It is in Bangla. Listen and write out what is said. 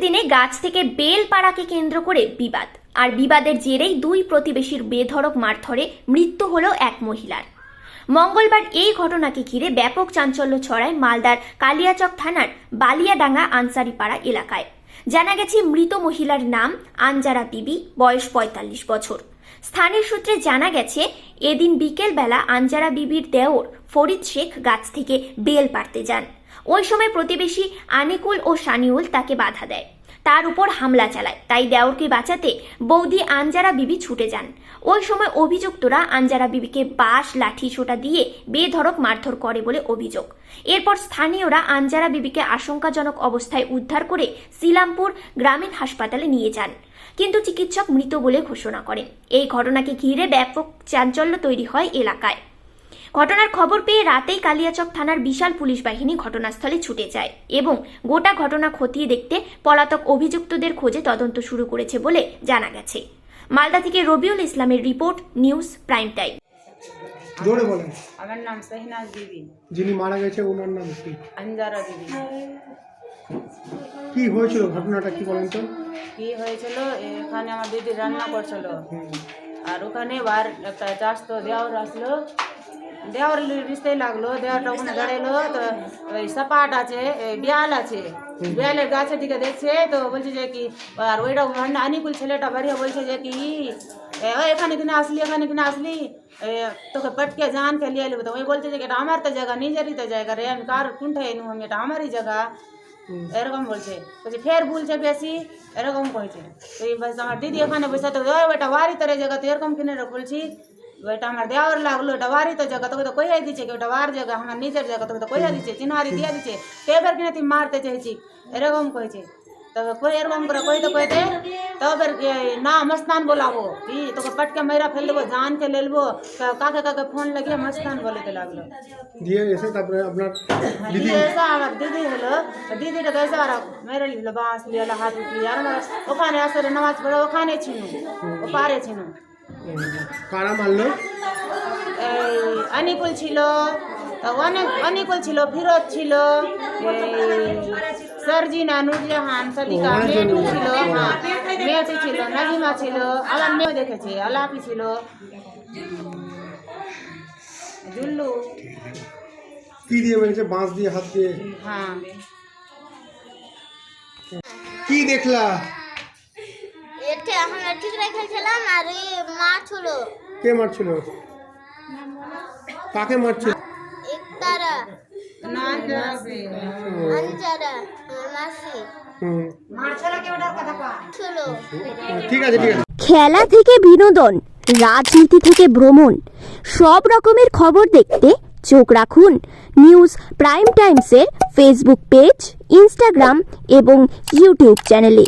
দিনে গাছ থেকে বেল পাড়াকে কেন্দ্র করে বিবাদ। আর বিবাদের জেরেই দুই প্রতিবেশীর বেধড়ক মারধরে মৃত্যু হলো এক মহিলার। মঙ্গলবার এই ঘটনাকে ঘিরে ব্যাপক চাঞ্চল্য ছড়ায় মালদার কালিয়াচক থানার বালিয়াডাঙ্গা আনসারিপাড়া এলাকায়। জানা গেছে, মৃত মহিলার নাম আঞ্জারা বিবি, বয়স পঁয়তাল্লিশ বছর। স্থানীয় সূত্রে জানা গেছে, এদিন বিকেলবেলা আঞ্জারা বিবির দেওর ফরিদ শেখ গাছ থেকে বেল পাড়তে যান। ওই সময় প্রতিবেশী আনিকুল ও সানিউল তাকে বাধা দেয়। তার উপর হামলা চালায়। তাই দেওরকে বাঁচাতে বৌদি আঞ্জারা বিবি ছুটে যান। ওই সময় অভিযুক্তরা আঞ্জারা বিবিকে বাঁশ, লাঠি ছোটা দিয়ে বেধড়ক, মারধর করে বলে অভিযোগ। এরপর স্থানীয়রা আঞ্জারা বিবিকে আশঙ্কাজনক অবস্থায় উদ্ধার করে সিলামপুর গ্রামীণ হাসপাতালে নিয়ে যান। কিন্তু চিকিৎসক মৃত বলে ঘোষণা করেন। এই ঘটনাকে ঘিরে ব্যাপক চাঞ্চল্য তৈরি হয় এলাকায়। ঘটনার খবর পেয়ে রাতেই কালিয়াচক থানার বিশাল পুলিশ বাহিনী ঘটনাস্থলে ছুটে যায় এবং গোটা ঘটনা খতিয়ে দেখতে পলাতক অভিযুক্তদের খোঁজে তদন্ত শুরু করেছে বলে জানা গেছে। মালদা থেকে রবিউল ইসলামের রিপোর্ট নিউজ প্রাইম টাইম। জোরে বলেন। আমার নাম সহিনাজ বিবি যিনি মারা গেছে ওনার নাম কি? আঞ্জারা বিবি কি হয়েছিল ঘটনাটা কি বলেন তো? কি হয়েছিল? এখানে আমার দিদি রান্না করছিল। আর ওখানে বার একটা চাষ তো দেওয়ার আসলো। দেওয়ার রিস্তে লাগল দেওয়ারটা ওখানে দাঁড়াইলো তো ওই সাপাট আছে এই বিয়াল আছে বিয়ালের গাছের দিকে দেখছে তো বলছে যে কি আর ওইটা মানে আনিকুল ছেলেটা বাড়িয়ে বলছে যে কি এ, ওই এখানে কিনা আসলি এখানে কিনা আসলি এ, তোকে পটকে জান কে লিয়ে নেব তো ওই বলছে যে কি, এটা আমার তো জায়গা নিজেরই তো জায়গা রে আমি কার কোনটা এনু আমি এটা আমারই জায়গা এরকম বলছে বলছে ফের বলছে বেশি এরকম কইছে তো এই বলছে আমার দিদি এখানে বসে তো ওই বেটা বাড়ি তোর জায়গা তো এরকম কিনে বলছি बेटा हमारे देवर लागलो डवारी तो जगह तो कोई तो दी छे डवार जगह हमारे निजर जगह तो कोई तो दी दीचे चिन्हारी दिया दीचे छे तेबर किने ती मारते चाहे छी एरे हम कोई छे। तो कोई एरे हम कोई तो कोई थे तब तो ना मस्तान बोलावो ई तो पट के मेरा फेल देबो जान के ले लेलबो काके काके फ़ोन लगे मस्तान बोले के लागलो। दिए ऐसे तब अपना हाँ, दीदी। ऐसा हमार दीदी हलो दीदी तो कैसा वाला मेरे लिए लबास लिया हाथ लिया यार हमारा ओखाने आसरे नमाज़ पढ़ो ओखाने छिनु ओ पारे छिनु। কারা মারলো? অনিকুল ছিল অনেক অনিকুল ছিল ফিরোজ ছিল সার্জিনা নুরজাহান সাদিকা মেয়েটু ছিল হ্যাঁ মেয়েটি ছিল নাজিমা ছিল আমার মেয়ে দেখেছে আলাপি ছিল। জুল্লু। কি দিয়ে মেরেছে? বাঁশ দিয়ে হাত দিয়ে? হ্যাঁ। কি দেখলা? আমরা ঠিক রেখেছিলাম আর ওই মাছ হলো কে মারছিল? কাকে মারছিল? একতারা আঞ্জারা মাসি। ঠিক আছে ঠিক আছে। খেলা থেকে বিনোদন রাজনীতি থেকে ভ্রমণ সব রকমের খবর দেখতে চোখ রাখুন নিউজ প্রাইম টাইমসের ফেসবুক পেজ ইনস্টাগ্রাম এবং ইউটিউব চ্যানেলে।